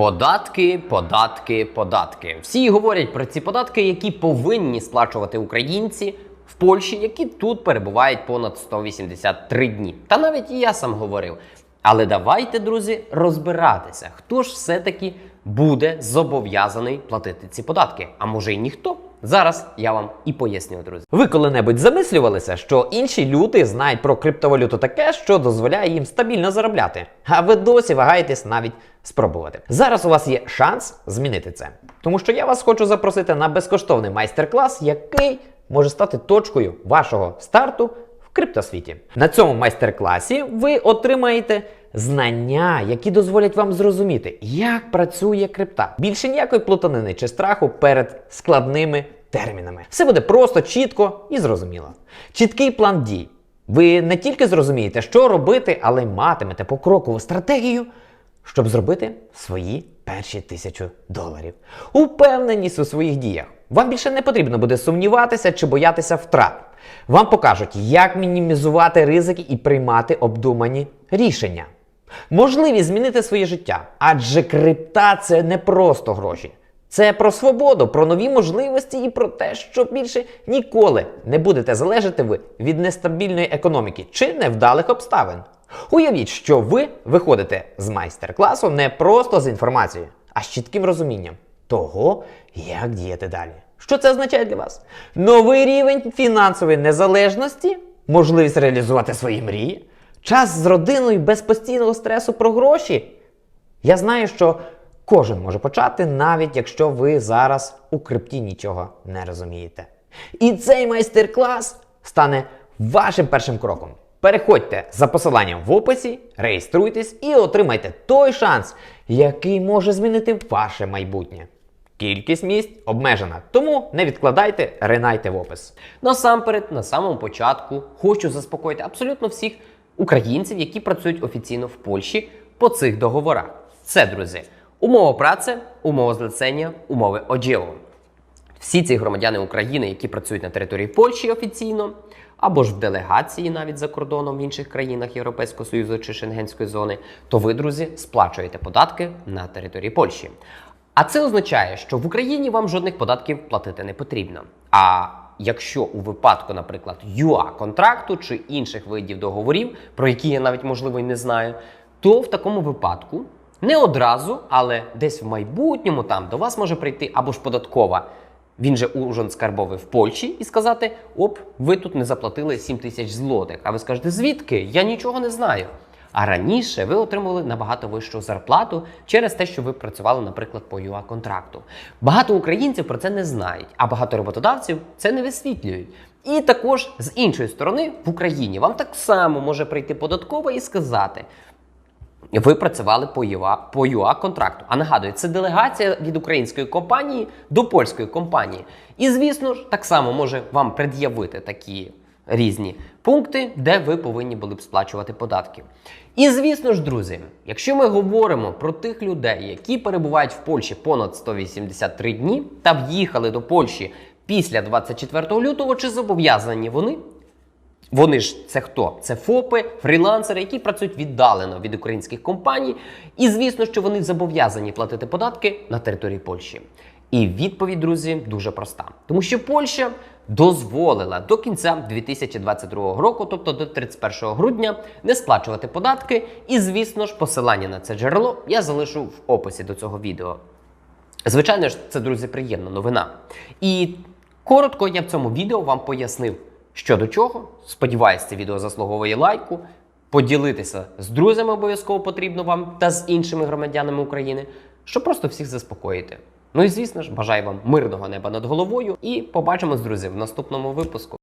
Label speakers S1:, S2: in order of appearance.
S1: Податки, податки, податки. Всі говорять про ці податки, які повинні сплачувати українці в Польщі, які тут перебувають понад 183 дні. Та навіть і я сам говорив. Але давайте, друзі, розбиратися, хто ж все-таки буде зобов'язаний платити ці податки. А може й ніхто. Зараз я вам і поясню, друзі.
S2: Ви коли-небудь замислювалися, що інші люди знають про криптовалюту таке, що дозволяє їм стабільно заробляти, а ви досі вагаєтесь навіть спробувати. Зараз у вас є шанс змінити це, тому що я вас хочу запросити на безкоштовний майстер-клас, який може стати точкою вашого старту в криптосвіті. На цьому майстер-класі ви отримаєте знання, які дозволять вам зрозуміти, як працює крипта. Більше ніякої плутанини чи страху перед складними термінами. Все буде просто, чітко і зрозуміло. Чіткий план дій. Ви не тільки зрозумієте, що робити, але й матимете покрокову стратегію, щоб зробити свої перші тисячу доларів. Упевненість у своїх діях. Вам більше не потрібно буде сумніватися чи боятися втрат. Вам покажуть, як мінімізувати ризики і приймати обдумані рішення. Можливість змінити своє життя, адже крипта це не просто гроші. Це про свободу, про нові можливості і про те, що більше ніколи не будете залежати ви від нестабільної економіки чи невдалих обставин. Уявіть, що ви виходите з майстер-класу не просто з інформацією, а з чітким розумінням того, як діяти далі. Що це означає для вас? Новий рівень фінансової незалежності, можливість реалізувати свої мрії, час з родиною без постійного стресу про гроші. Я знаю, що кожен може почати, навіть якщо ви зараз у крипті нічого не розумієте. І цей майстер-клас стане вашим першим кроком. Переходьте за посиланням в описі, реєструйтесь і отримайте той шанс, який може змінити ваше майбутнє. Кількість місць обмежена, тому не відкладайте, ринайте в опис.
S1: Насамперед, на самому початку, хочу заспокоїти абсолютно всіх українців, які працюють офіційно в Польщі по цих договорах. Це, друзі, умова праці, умова злицення, умови оділу. Всі ці громадяни України, які працюють на території Польщі офіційно, або ж в делегації навіть за кордоном в інших країнах Європейського Союзу чи Шенгенської зони, то ви, друзі, сплачуєте податки на території Польщі. А це означає, що в Україні вам жодних податків платити не потрібно. А якщо у випадку, наприклад, ЮА контракту чи інших видів договорів, про які я навіть можливо і не знаю, то в такому випадку не одразу, але десь в майбутньому там до вас може прийти або ж податкова. Він же урząd скарбовий в Польщі і сказати: оп, ви тут не заплатили 7 тисяч злотих. А ви скажете, звідки? Я нічого не знаю. А раніше ви отримували набагато вищу зарплату через те, що ви працювали, наприклад, по ЮА контракту. Багато українців про це не знають, а багато роботодавців це не висвітлюють. І також з іншої сторони, в Україні вам так само може прийти податкова і сказати: ви працювали по ЮА, по ЮА контракту. А нагадую, це делегація від української компанії до польської компанії. І, звісно ж, так само може вам пред'явити такі різні пункти, де ви повинні були б сплачувати податки. І, звісно ж, друзі, якщо ми говоримо про тих людей, які перебувають в Польщі понад 183 дні та в'їхали до Польщі після 24 лютого, чи зобов'язані вони вони ж це хто? Це ФОПи, фрілансери, які працюють віддалено від українських компаній. І звісно, що вони зобов'язані платити податки на території Польщі. І відповідь, друзі, дуже проста, тому що Польща дозволила до кінця 2022 року, тобто до 31 грудня, не сплачувати податки. І, звісно ж, посилання на це джерело я залишу в описі до цього відео. Звичайно ж, це, друзі, приємна новина. І коротко я в цьому відео вам пояснив, що до чого. Сподіваюсь, це відео заслуговує лайку. Поділитися з друзями обов'язково потрібно вам та з іншими громадянами України, щоб просто всіх заспокоїти. Ну і звісно ж, бажаю вам мирного неба над головою і побачимось, друзі, в наступному випуску.